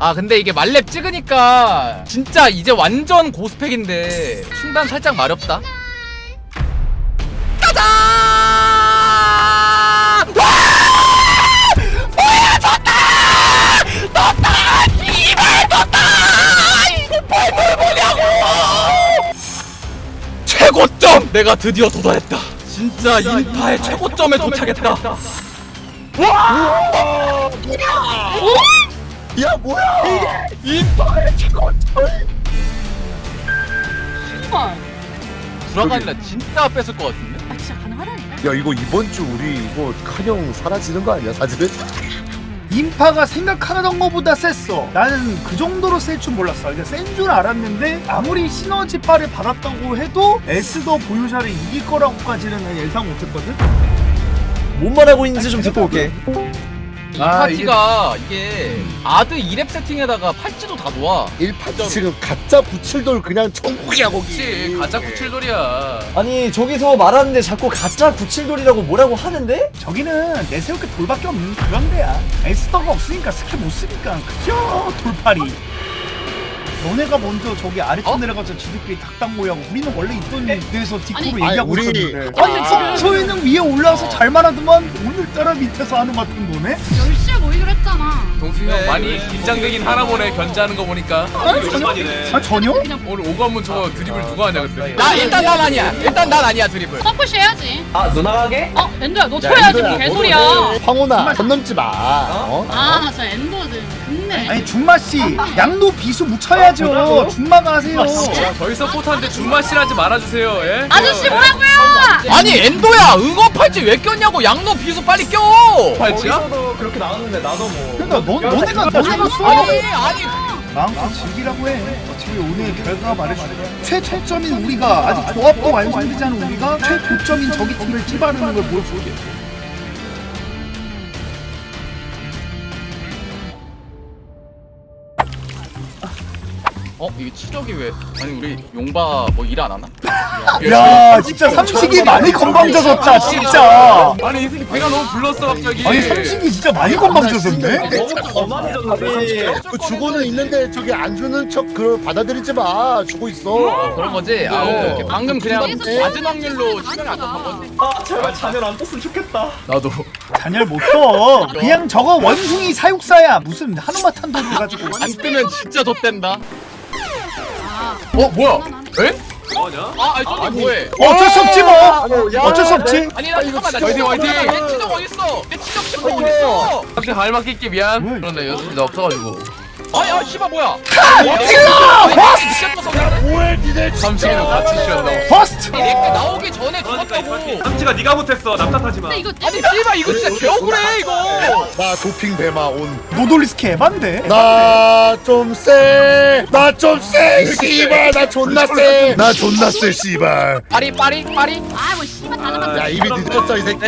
아 근데 이게 말렙 찍으니까 진짜 이제 완전 고스펙인데 순간 살짝 마렵다. 가자! 와! 뭐야 졌다! 졌다! 씨발 졌다! 이거 뭘 뭐냐고! 최고점! 내가 드디어 도달했다. 진짜 인파의 최고점에 도착했다 야 뭐야? 인파의 최고점 헐. 불화가 아니라 진짜 뺐을 것 같은데 아 진짜 가능하다니까. 야 이거 이번 주 우리 이거 칸형 사라지는 거 아니야 사실은? 인파가 생각하던 것보다 셌어. 나는 그 정도로 셀 줄 몰랐어. 그러니까 센줄 알았는데 아무리 시너지 파를 받았다고 해도 에스더 보유자를 이길 거라고까지는 난 예상 못했거든. 뭔 말하고 있는지 좀 듣고 올게. 이 파티가 이게 아드 2렙 세팅에다가 팔찌도 다 놓아 1파티 지금 가짜 부칠돌 그냥 천국이야 거기 그치 가짜 구칠돌이야 아니 저기서 말하는데 자꾸 가짜 97돌이라고 뭐라고 하는데? 저기는 내세울 게 돌밖에 없는 그런 데야. 에스더가 없으니까 스킬 못 쓰니까 그죠 돌팔이. 너네가 먼저 저기 아래쪽 어? 내려가서 지들끼리 닭당 모이하고 우리는 원래 있던 데서 뒷코로 아니, 얘기하고 아니, 우리- 있었는데 아니, 아니 지금- 저희는 위에 올라와서 잘 말하더만 오늘따라 밑에서 하는 것 같은 거네? 10시에 모이기로 했잖아. 동수 형 많이 긴장되긴 하나 보네 견제하는 거 보니까 아 전혀? 그냥 오늘 오관문 저거 드리블 누가 하냐 근데 나 일단 난 아니야 일단 난 아니야 드리블 서프시 해야지. 아 누나 가게? 어, 엔도야, 너 쳐야지. 뭐 개소리야. 황혼아 선 넘지 마 어? 아, 저근 네. 아니 준마 씨 양도 비수 묻혀야죠. 준마가 하세요. 야, 저희 서포터한테 준마실하지 말아주세요 예? 아저씨 뭐라고요? 아니 엔도야 응어 팔찌 왜 꼈냐고 양노 비수 빨리 껴 팔찌야? 그렇게 나왔는데 나도 뭐. 그러니까 너 너네가 너네가 써. 아니 아니 마음껏 즐기라고 해. 어차피 오늘 결과가 말해주니까 최초점인 우리가 아직 조합도 완성되지 않은 우리가 최고점인 저기 팀을 찌바르는 걸 보여줄게. 어 이게 치적이 왜 아니 우리 용바 뭐 일 안 하나? 야 진짜 삼식이 많이 건방져졌다 진짜. 아니 이 새끼 배가 너무 불렀어 갑자기 아니 삼식이 진짜 많이 건방져졌네. 그 주고는 있는데 저기 안 주는 척 그걸 받아들이지 마 주고 있어 그런 거지? 아 오케이 오케이 방금 그냥 낮은 확률로 치명이 안 떴던 거지? 아 제발 자멸 안 떴으면 좋겠다. 나도 잔열 못 떠. 그냥 저거 원숭이 사육사야. 무슨 한우마탄 돌을 가지고. 안 뜨면 진짜 좆된다 아, 어 뭐야? 에? 아 아니 저기 뭐해? 어쩔 수 없지 뭐. 어쩔 수 없지. 아니 나 잠깐만 나 화이팅, 화이팅! 내 치적 어딨어? 내 치적 치적 어딨어? 갑자기 할막끼끼 미안 뭐야, 그런데 여섯 나 없어가지고 아니 아 씨발 뭐야? 니네 삼식이는 같이 쉬었나 퍼스트. 이렇게 나오기 전에 죽었다고 삼치가 네가 못했어 답답하지 마 근데 이거 아니 씨발 이거 진짜 개억울해 이거 나 도핑 배마 온 노돌리스크 에반데. 나 좀 쎄. 나 좀 쎄. 씨발 나 존나 쎄. 나 존나 쎄 씨발. 파리 파리 파리 아, 뭐 씨발 다 잡았네. 야 이미 늦었어 이 새끼.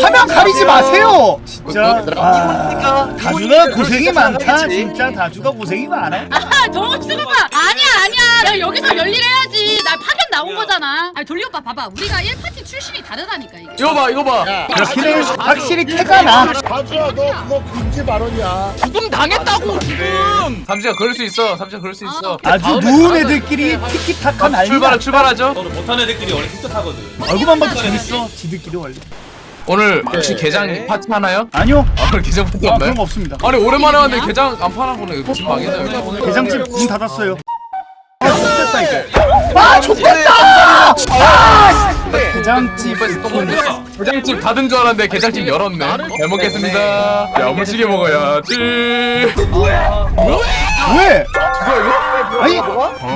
화면 가리지 마세요. 진짜. 아, 다주가 고생이 많다. 진짜 다주가 고생이 많아. 아, 너무 잠깐만. 아니야, 아니야. 야, 여기서 열일해야지. 나 파견 나온 거잖아. 아니, 돌리 오빠 봐봐. 우리가 1파티 출신이 다르다니까 이게. 이거 봐 이거 봐야 그렇기는 확실히 캐가 나. 가주야 너 그거 금지 발언이야. 죽음 당했다고 지금 삼식아 그럴 수 있어 삼식아 그럴 수 있어 아주 누운 애들끼리 티키타카 난리다. 출발 출발하죠 너는 못하는 애들끼리 원래 진짜 타거든 얼굴만 봐도 재밌어. 지들끼리 원래. 오늘 혹시 게장 파티 하나요? 아니요. 아 오늘 게장 파티 아, 없나요? 그런 거 없습니다. 아니 오랜만에 왔는데 게장 안 파나 보네 이거 지금 망했네 게장집 문 닫았어요. 아, 좋겠다 이거. 아. 아, 게장집 게장집 닫은 줄 알았는데 게장집 열었네 잘 먹겠습니다 야무지게 먹어야지 왜? 아니,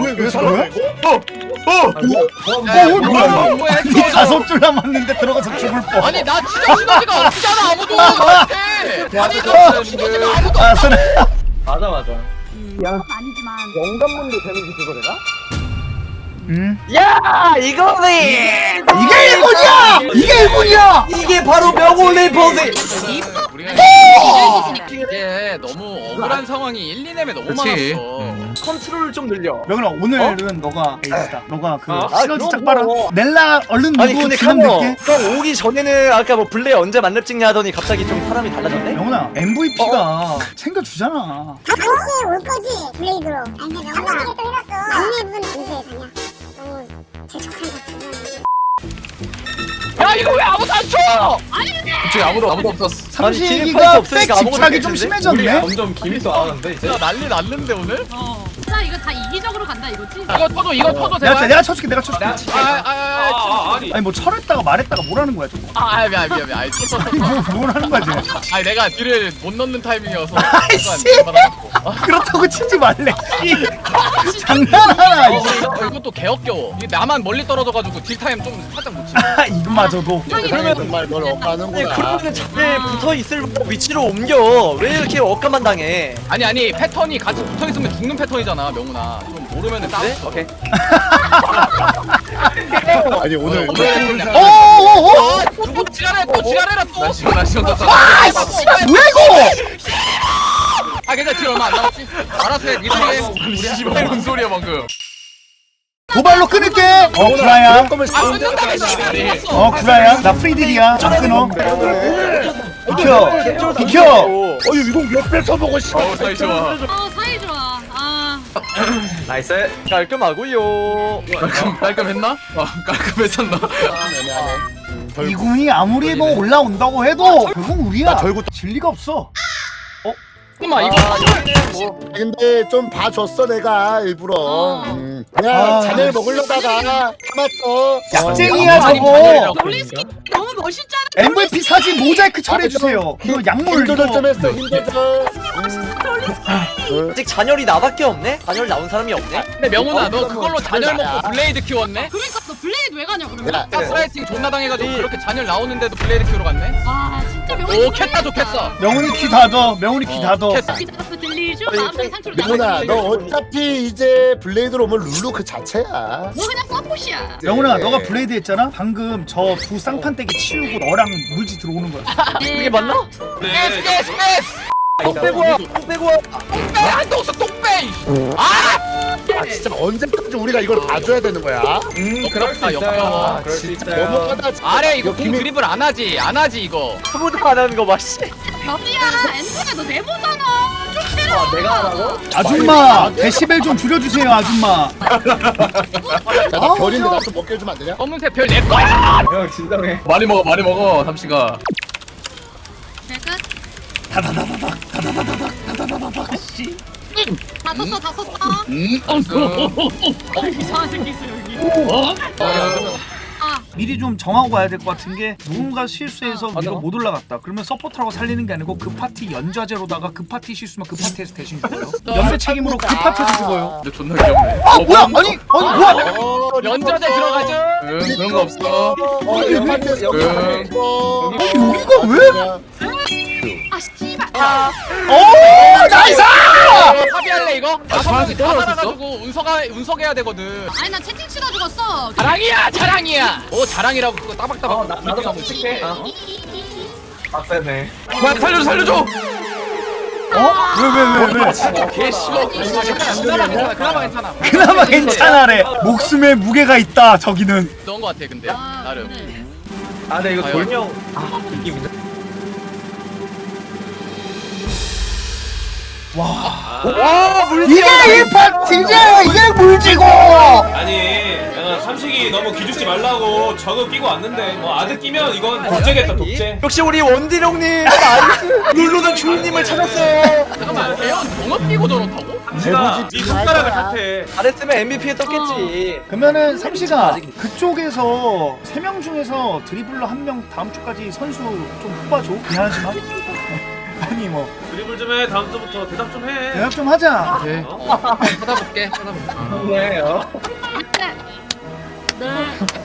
왜왜 뭐야? 어! 어, 뭐야? 뭐야 이 다섯 줄 남았는데 들어가서 죽을 뻔. 아니 나 치적 시너지가 없잖아 아무도 나한테 아니 나 시너지가 아무도 아, 선아. 맞아 맞아. 아니지만. 영감문도 데미지 그거래나? 음. 야 이거네. 이게 일본이야! 이게 일본이야! 이게 바로. 우리가 어! 이게 너무 억울한 상황이 1, 2렘에 너무 그치. 많았어. 음. 컨트롤 좀 늘려 명훈아 오늘은 너가 에이스다 너가 그 어? 시너지 아, 짝 그럼 빨아 뭐. 넬라 얼른 아니 누구 근데 지금 카모 늦게 형 오기 전에는 아까 뭐 블레 언제 만렙 찍냐 하더니 갑자기 좀 사람이 달라졌네? 명훈아 MVP가 챙겨주잖아 다시 올 거지 블레이드로 아니 근데 너무 또 잃었어 막내분 언제 가냐 야 이거 왜 아무도 안 쳐? 그치 아무도 아무도 없었어 삼식이가 백 집착이 좀? 심해졌네 점점 기믹도 안 하는데 이제 진짜 난리 났는데 오늘? 어. 자 이거 다 이기적으로 간다 이거지? 이거 터줘 이거 터줘 내가 제발. 내가 쳐줄게 내가 쳐줄게 아아 아 아, 아니 아니 뭐 철했다가 말했다가 뭐라는 거야 저거 아, 미안 미안 미안. 아이 쳤어 쳤어. 뭐 뭐라는 거야 지금 아니 내가 딜을 못 넣는 타이밍이어서 아이씨. 순간 받아갖고. 아, 그렇다고 치지 말래 씨. 장난하나 어, 이씨. 이거, 이것도 개역겨워. 이게 나만 멀리 떨어져가지고 딜 타임 좀 살짝 놓치. 아, 이거마저도 세상에 정말 널 아니 억하는구나 그러면 자꾸 붙어 있을 위치로 옮겨 왜 이렇게 억까만 당해 아니 아니 패턴이 같이 붙어 있으면 죽는 패턴이잖아 명훈아. 좀 모르면은 싸. 네? 오케이 아니 오늘 어, 오늘 어, 오오오 아, 또, 또 지랄해 또 지랄해라 또. 나 시원 나 시원 떴어 뭐야 이거 아 괜찮아 딜 얼마 안 남았지. 알아서 해. 니들이 해. 씨발 뭔 소리야 방금 도발로 끊을게 어 구라야 아 씨발. 어 구라야 나 프리딜이야 좀 끊어 비켜 비켜 어유 이거 옆에 서보고 싶어 어 사이 좋아 어. 아 나이스. 깔끔하고요. 깔끔 깔끔했나? 어 깔끔했었나? 이 군이 아무리 뭐 올라온다고 해도 결국 우리야. 결국 질 리가 없어. 잠깐만 이거 아, 근데 좀 봐줬어 내가 일부러. 음. 그냥 아. 자네를 먹으려다가 참았어. 약쟁이야 아니, 저거. 롤리스키 너무 멋있잖아. MVP 사진 모자이크 처리해 주세요. 이거 약물 힘 조절 좀 이거. 했어 힘 조절 아직 잔열이 나밖에 없네? 잔열 나온 사람이 없네? 근데 명훈아 너 그걸로 잔열 먹고 블레이드 키웠네? 그러니까 너 블레이드 왜 가냐 그러면? 야 가스라이팅 존나 당해가지고 그렇게 잔열 나오는데도 블레이드 키우러 갔네? 아 진짜 명훈이 오 캣다 좋겠어 명훈이 키 닫어 명훈이 키 닫어 캣. 자꾸 들리죠? 마음속에 상처를 명훈아 너너 어차피 이제 블레이드로 오면 룰루 그 자체야 너 그냥 서폿이야. 명훈아 너가 블레이드 했잖아 방금 저 두 쌍판대기 치우고 너랑 물지 들어오는 거야 그게 맞나? 스페이스 스페이스 스페이스 똥 빼고 와! 똥 빼고 와! 똥빼 한동수 똥빼 아! 아 진짜 언제까지 우리가 이걸 봐줘야 되는 거야? 음 그렇다 역겨워 진짜 너무하다 진짜. 아래 이거 공 김이- 드리블 안 하지 안 하지 이거 아무도 안 하는 거 봐, 씨. 변이야. 엔터가 너 내보잖아. 좀 싫어. 아, 내가 하라고? 아줌마 데시벨 좀 줄여주세요 아줌마 야, 나 아우, 별인데 야. 나좀 먹게 해주면 안 되냐? 검은색 별 내 거야! 많이 먹어 많이 먹어 삼시가 될까? 씨. 다 썼어, 다 썼어. 음? 어, 이상한 새끼 있어 여기. 아, 미리 좀 정하고 가야 될 것 같은 게 누군가 실수해서 위로 못 올라갔다 그러면 서포터라고 살리는 게 아니고 그 파티 연좌제로다가 그 파티 실수면 그 파티에서 대신 죽어요 연대 책임으로 그 파티에서 죽어요 근데 존나 귀엽네 아 어, 뭐야 뭐- 아니 아니 뭐야 어, 연전에 들어가죠? 응 그런 거 없어 어, 여기 여기 응. 있어. 여기가 왜? 아 씨발. 오 나이스 합의할래 이거? 다섯 명이 다 떨어졌어? 살아가지고 운석하, 운석해야 되거든 아니 나 채팅 치다 죽었어. 자랑이야 자랑이야 오 자랑이라고 그거 따박따박 나도 가고 칠게 나 살려줘 살려줘 어? 왜왜 왜 왜? 개씨발 그나마 괜찮아 그나마 괜찮아 그나마 괜찮아래 목숨에 무게가 있다 저기는 넣은 거 같아 근데 아, 나름. 아, 근데 이거 아유. 돌명. 아, 이게 문제. 이게 이 파티지 이게 물지고. 아니 내가 삼식이 너무 기죽지 말라고 저거 끼고 왔는데 뭐 아들 끼면 이건 독재겠다 독재. 역시 우리 나이스 룰루는 주인님을 찾았어요. 잠깐만 대현 병업 끼고 저렇다고? 네 손가락을 탓해. 잘했으면 MVP에 떴겠지. 그러면은 삼시가 그쪽에서 세 명 중에서 드리블러 한 명 다음 주까지 선수 좀 뽑아줘. 미안하지만 아니 뭐 드리블 좀 해. 다음 주부터 대답 좀 해. 대답 좀 하자. 오케이. 어, 네. 어 쳐다볼게 쳐다볼게 아, 왜요? 네. 네.